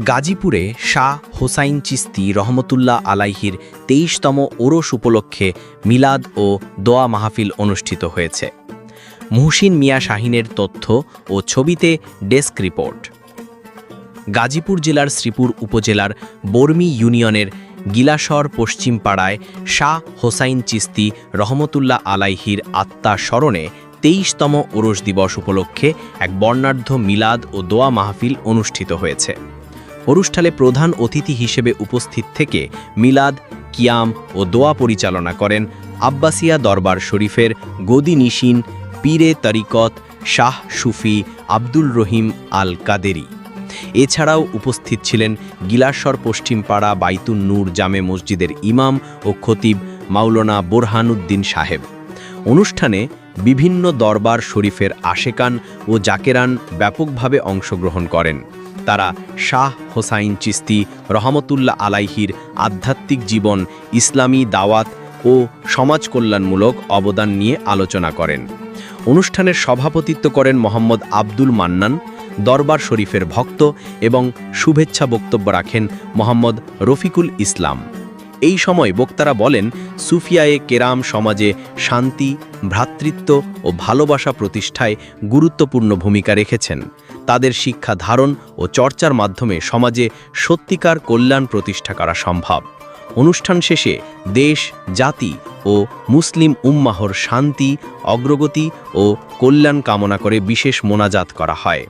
গাজীপুরে শাহ হোসাইন চিস্তি রহমতুল্লাহ আলাইহির তেইশতম ওরস উপলক্ষে মিলাদ ও দোয়া মাহফিল অনুষ্ঠিত হয়েছে। মুহসিন মিয়া শাহিনের তথ্য ও ছবিতে ডেস্ক রিপোর্ট। গাজীপুর জেলার শ্রীপুর উপজেলার বর্মি ইউনিয়নের গিলাসর পশ্চিম পাড়ায় শাহ হোসাইন চিস্তি রহমতুল্লাহ আলাইহির আত্মা স্মরণে তেইশতম ওরস দিবস উপলক্ষে এক বর্ণাঢ্য মিলাদ ও দোয়া মাহফিল অনুষ্ঠিত হয়েছে। অনুষ্ঠানে প্রধান অতিথি হিসেবে উপস্থিত থেকে মিলাদ, কিয়াম ও দোয়া পরিচালনা করেন আব্বাসিয়া দরবার শরীফের গদি নিশিন পীরে তরিকত শাহ সুফি আব্দুল রহিম আল কাদেরি এছাড়াও উপস্থিত ছিলেন গিলাসর পশ্চিমপাড়া বাইতুন নূর জামে মসজিদের ইমাম ও খতিব মাওলানা বোরহানুদ্দিন সাহেব। অনুষ্ঠানে বিভিন্ন দরবার শরীফের আশেকান ও জাকেরান ব্যাপকভাবে অংশগ্রহণ করেন। তারা শাহ হোসাইন চিস্তি রহমতুল্লাহ আলাইহির আধ্যাত্মিক জীবন, ইসলামী দাওয়াত ও সমাজ কল্যাণমূলক অবদান নিয়ে আলোচনা করেন। অনুষ্ঠানের সভাপতিত্ব করেন মোহাম্মদ আব্দুল মান্নান, দরবার শরীফের ভক্ত এবং শুভেচ্ছা বক্তব্য রাখেন মোহাম্মদ রফিকুল ইসলাম। এই সময় বক্তারা বলেন, সুফিয়ায়ে কেরাম সমাজে শান্তি, ভ্রাতৃত্ব ও ভালোবাসা প্রতিষ্ঠায় গুরুত্বপূর্ণ ভূমিকা রেখেছেন। তাদের শিক্ষা ধারণ ও চর্চার মাধ্যমে সমাজে সত্যিকার কল্যাণ প্রতিষ্ঠা করা সম্ভব। অনুষ্ঠান শেষে দেশ, জাতি ও মুসলিম উম্মাহর শান্তি, অগ্রগতি ও কল্যাণ কামনা করে বিশেষ মোনাজাত করা হয়।